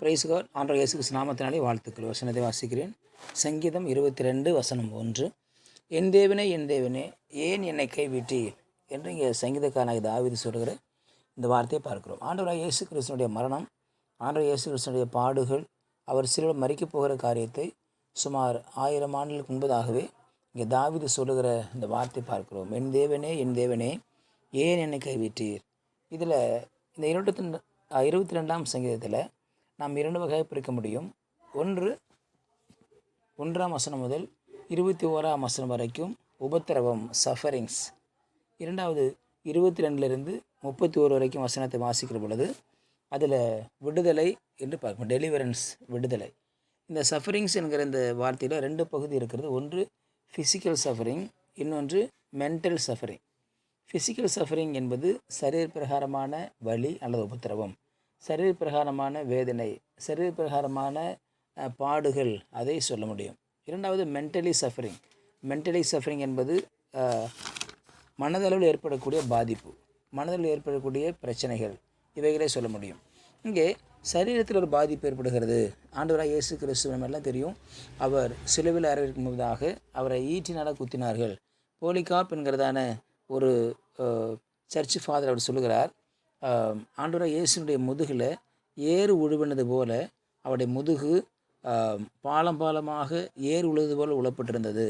பிரைஸ்கார் God இயேசு நாமத்தினாலே வாழ்த்துக்கள். வசனத்தை வாசிக்கிறேன். சங்கீதம் இருபத்தி ரெண்டு வசனம் ஒன்று. என் தேவனே என் தேவனே ஏன் என்னை கைவிட்டீர்? என்று இங்கே சங்கீதக்காரனாக தாவீது சொல்கிற இந்த வார்த்தையை பார்க்கிறோம். ஆண்டவராக இயேசு கிறிஸ்தனுடைய மரணம் ஆண்டவர் இயேசு கிறிஸ்தனுடைய பாடுகள் அவர் சிறுவர் மறிக்கப் போகிற காரியத்தை சுமார் ஆயிரம் ஆண்டுகளுக்கு முன்பதாகவே இங்கே தாவீது சொல்லுகிற இந்த வார்த்தை பார்க்கிறோம். என் தேவனே என் தேவனே ஏன் என்னை கைவிட்டீர்? இதில் இந்த இருபத்தி ரெண்டு இருபத்தி ரெண்டாம் சங்கீதத்தில் நாம் இரண்டு வகையாக பிரிக்க முடியும். ஒன்று ஒன்றாம் வசனம் முதல் இருபத்தி ஓராம் வசனம் வரைக்கும் உபத்திரவம் சஃபரிங்ஸ் இரண்டாவது இருபத்தி ரெண்டுலேருந்து முப்பத்தி ஓரு வரைக்கும் வசனத்தை வாசிக்கிற பொழுது அதில் விடுதலை என்று பார்க்கணும் டெலிவரன்ஸ் விடுதலை. இந்த சஃபரிங்ஸ் என்கிற இந்த வார்த்தையில் ரெண்டு பகுதி இருக்கிறது. ஒன்று ஃபிசிக்கல் சஃபரிங் இன்னொன்று மென்டல் சஃபரிங் ஃபிசிக்கல் சஃபரிங் என்பது சரீர பிரகாரமான வலி அல்லது உபத்திரவம். சரீர பிரகாரமான வேதனை சரீர பிரகாரமான பாடுகள் அதை சொல்ல முடியும். இரண்டாவது மென்டலி சஃபரிங் மென்டலி சஃபரிங் என்பது மனதளவில் ஏற்படக்கூடிய பாதிப்பு மனதளவில் ஏற்படக்கூடிய பிரச்சனைகள் இவைகளே சொல்ல முடியும். இங்கே சரீரத்தில் ஒரு பாதிப்பு ஏற்படுகிறது. ஆண்டவராக இயேசு கிறிஸ்து எல்லாம் தெரியும். அவர் சிலுவில் அறைவிற்கு முன்பதாக அவரை ஈட்டினால் குத்தினார்கள். போலிகாப் என்கிறதான ஒரு சர்ச் ஃபாதர் அவர் சொல்லுகிறார். ஆண்டவராக இயேசுனுடைய முதுகில் ஏறு உழுவினது போல அவருடைய முதுகு பாலம் பாலமாக ஏறு உழுவது போல உழப்பட்டிருந்தது.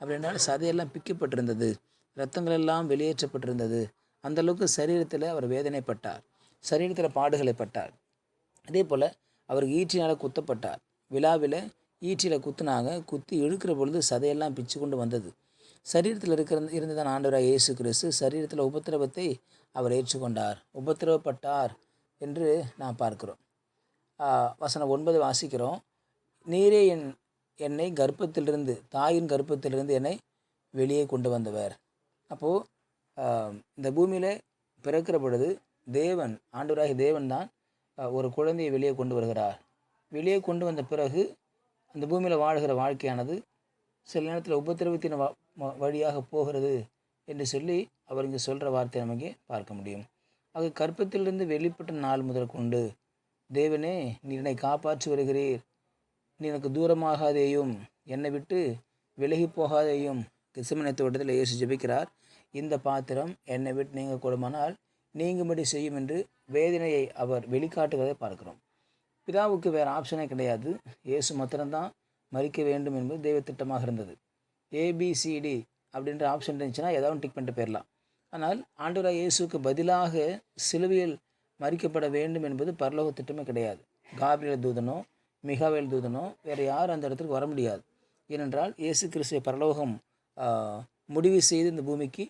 அப்படின்னால் சதையெல்லாம் பிக்கப்பட்டிருந்தது. இரத்தங்கள் எல்லாம் வெளியேற்றப்பட்டிருந்தது. அந்த அளவுக்கு சரீரத்தில் அவர் வேதனைப்பட்டார். சரீரத்தில் பாடுகளை பட்டார். அதே போல் அவருக்கு ஈற்றினால் குத்தப்பட்டார். விழாவில் ஈற்றியில் குத்துனாங்க. குத்தி இழுக்கிற பொழுது சதையெல்லாம் பிச்சு கொண்டு வந்தது. சரீரத்தில் இருக்கிற இருந்ததான் ஆண்டவராக இயேசு கிறிஸ்து. சரீரத்தில் உபத்திரவத்தை அவர் ஏற்றுக்கொண்டார். உபத்திரவப்பட்டார் என்று நாம் பார்க்கிறோம். வசனம் ஒன்பது வாசிக்கிறோம். நீரே என் என்னை கர்ப்பத்திலிருந்து தாயின் கர்ப்பத்திலிருந்து என்னை வெளியே கொண்டு வந்தவர். அப்போது இந்த பூமியில் பிறக்கிற பொழுது தேவன் ஆண்டவராகி தேவன் தான் ஒரு குழந்தையை வெளியே கொண்டு வருகிறார். வெளியே கொண்டு வந்த பிறகு அந்த பூமியில் வாழ்கிற வாழ்க்கையானது சில நேரத்தில் உபத்திரவத்தின் வ- வழியாக போகிறது. என்று சொல்லி அவர் இங்கே சொல்கிற வார்த்தை நமக்கு பார்க்க முடியும். ஆக கற்பத்திலிருந்து வெளிப்பட்ட நாள் முதல் கொண்டு தேவனே நீ என்னை காப்பாற்றி வருகிறீர். நீ எனக்கு தூரமாகாதேயும் என்னை விட்டு விலகி போகாதேயும். கிறிஸ்துமனை தோட்டத்தில் இயேசு ஜெபிக்கிறார். இந்த பாத்திரம் என்னை விட்டு நீங்கள் கூடுமானால் நீங்கும்படி செய்யும் என்று வேதனையை அவர் வெளிக்காட்டுவதை பார்க்கிறோம். பிதாவுக்கு வேறு ஆப்ஷனே கிடையாது. இயேசு மாத்திரம்தான் மறிக்க வேண்டும் என்பது தெய்வ திட்டமாக இருந்தது ஏபிசிடி அப்படின்ற ஆப்ஷன் இருந்துச்சுன்னா ஏதாவது டிக் பண்ணிட்டு போயிடலாம் ஆனால் ஆண்டவராக இயேசுக்கு பதிலாக சிலுவையில் மறிக்கப்பட வேண்டும் என்பது பரலோக திட்டமே கிடையாது. காபிரியல் தூதனோ மிகாவேல் தூதனோ வேறு யாரும் அந்த இடத்துக்கு வர முடியாது. ஏனென்றால் இயேசு கிறிஸ்துவை பரலோகம் முடிவு செய்து இந்த பூமிக்கு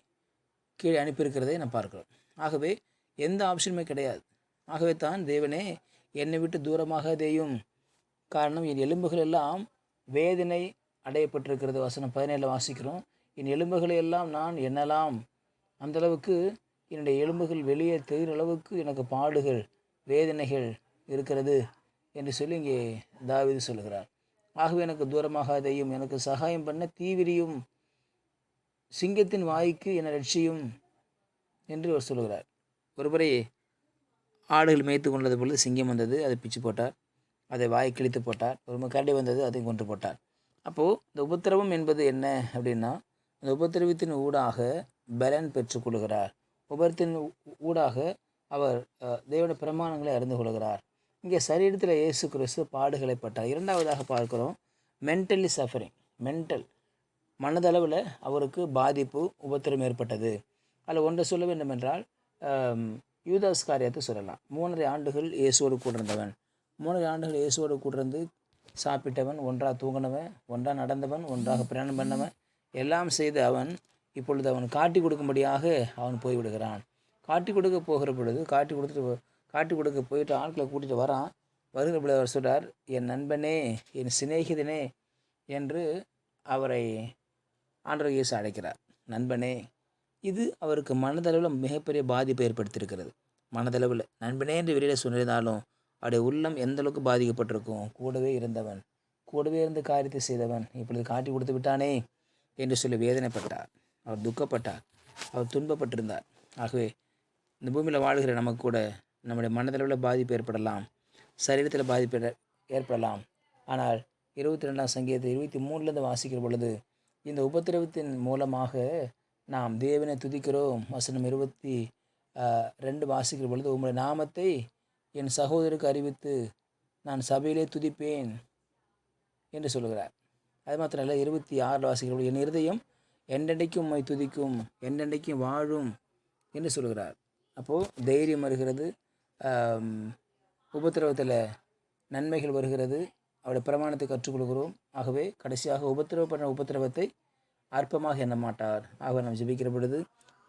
கீழே அனுப்பியிருக்கிறதை நான் பார்க்கிறோம். ஆகவே எந்த ஆப்ஷனுமே கிடையாது. ஆகவே தான் தேவனே என்னை விட்டு தூரமாக தேயும் காரணம் என் எலும்புகள் எல்லாம் வேதனை அடையப்பட்டிருக்கிறது. வசனம் பதினேழில் வாசிக்கிறோம். என் எலும்புகளை எல்லாம் நான் எண்ணலாம். அந்தளவுக்கு என்னுடைய எலும்புகள் வெளியே தெரிகிற அளவுக்கு எனக்கு பாடுகள் வேதனைகள் இருக்கிறது என்று சொல்லி இங்கே தாவிது சொல்கிறார் ஆகவே எனக்கு தூரமாகாதையும் எனக்கு சகாயம் பண்ண தீவிரியும் சிங்கத்தின் வாய்க்கு என்னை ரட்சியும் என்று அவர் சொல்கிறார் ஒருமுறை ஆடுகள் மேய்த்து கொண்டது பொழுது சிங்கம் வந்தது அதை பிச்சு போட்டார். அதை வாயை கிழித்து போட்டார். ஒரு முறை கரடி வந்தது அதையும் கொன்று போட்டார். அப்போது இந்த உபத்திரவம் என்பது என்ன அப்படின்னா அந்த உபத்திரவத்தின் ஊடாக பலன் பெற்றுக்கொள்கிறார் உபத்தின் ஊடாக அவர் அஹ், பிரமாணங்களை அறிந்து கொள்கிறார். இங்கே சரீரத்தில் இயேசு கிறிஸ்து பாடுகளை பட்டார். இரண்டாவதாக பார்க்குறோம் மென்டலி சஃபரிங் மென்டல் மனதளவில் அவருக்கு பாதிப்பு உபத்திரம் ஏற்பட்டது. அதில் ஒன்றை சொல்ல வேண்டும் என்றால் யூதாஸ் காரியத்தை சொல்லலாம். மூன்றரை ஆண்டுகள் இயேசுவோடு கூட மூன்றரை ஆண்டுகள் இயேசுவோடு கூட இருந்து சாப்பிட்டவன் ஒன்றாக தூங்கினவன் ஒன்றாக நடந்தவன் ஒன்றாக பிரயாணம் பண்ணவன் எல்லாம் செய்து அவன் இப்பொழுது அவன் காட்டி கொடுக்கும்படியாக அவன் போய்விடுகிறான். காட்டி கொடுக்க போகிற பொழுது காட்டி கொடுத்துட்டு காட்டி கொடுக்க போயிட்டு ஆட்களை கூட்டிகிட்டு வரான். வருகிற பொழுது அவர் சொல்கிறார் என் நண்பனே என் சிநேகிதனே என்று அவரை ஆண்டவர் இயேசு அழைக்கிறார். நண்பனே இது அவருக்கு மனதளவில் மிகப்பெரிய பாதிப்பை ஏற்படுத்தியிருக்கிறது. மனதளவில் நண்பனே என்று வெளியில் சொன்னிருந்தாலும் அவருடைய உள்ளம் எந்த அளவுக்கு பாதிக்கப்பட்டிருக்கும்? கூடவே இருந்தவன் கூடவே இருந்து காரியத்தை செய்தவன் இப்பொழுது காட்டி கொடுத்து விட்டானே என்று சொல்லி வேதனைப்பட்டார். அவர் துக்கப்பட்டார். அவர் துன்பப்பட்டிருந்தார். ஆகவே இந்த பூமியில் வாழ்கிற நமக்கு கூட நம்முடைய மனதளவில் பாதிப்பு ஏற்படலாம். சரீரத்தில் பாதிப்பு ஏற்படலாம். ஆனால் இருபத்தி ரெண்டாம் சங்கீதத்தை இருபத்தி மூணுலேருந்து வாசிக்கிற பொழுது இந்த உபத்திரவத்தின் மூலமாக நாம் தேவனை துதிக்கிறோம். வசனம் இருபத்தி ரெண்டு வாசிக்கிற பொழுது உங்களுடைய நாமத்தை என் சகோதரருக்கு அறிவித்து நான் சபையிலே துதிப்பேன் என்று சொல்கிறார் அது மாத்திரம் இல்லை இருபத்தி ஆறில் வாசிக்கிறோம் என் இருதயம் என்றென்றைக்கும் உண்மை துதிக்கும் என்றென்றைக்கும் வாழும் என்று சொல்கிறார். அப்போது தைரியம் வருகிறது உபத்திரவத்தில் நன்மைகள் வருகிறது அவருடைய பிரமாணத்தை கற்றுக்கொள்கிறோம். ஆகவே கடைசியாக உபத்திரவப்படுற உபத்திரவத்தை அற்பமாக எண்ண மாட்டார். ஆக நாம் ஜபிக்கிற பொழுது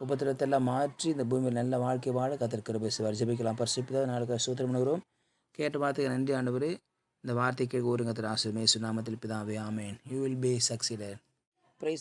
உபத்திரவத்தை எல்லாம் மாற்றி இந்த பூமியில் நல்ல வாழ்க்கை வாழ கத்திருக்கிற பேசுவார் ஜெபிக்கலாம். பரிசுப்பிதான் நாளுக்கு சூத்திரம் பண்ணுகிறோம். கேட்ட வார்த்தைக்கு நன்றி ஆண்டவரே. இந்த வார்த்தை கேட்க ஒரு கத்திர ஆசிரியமே சுனாமத்தில் பிதாவே ஆமேன். You will be succeeder praise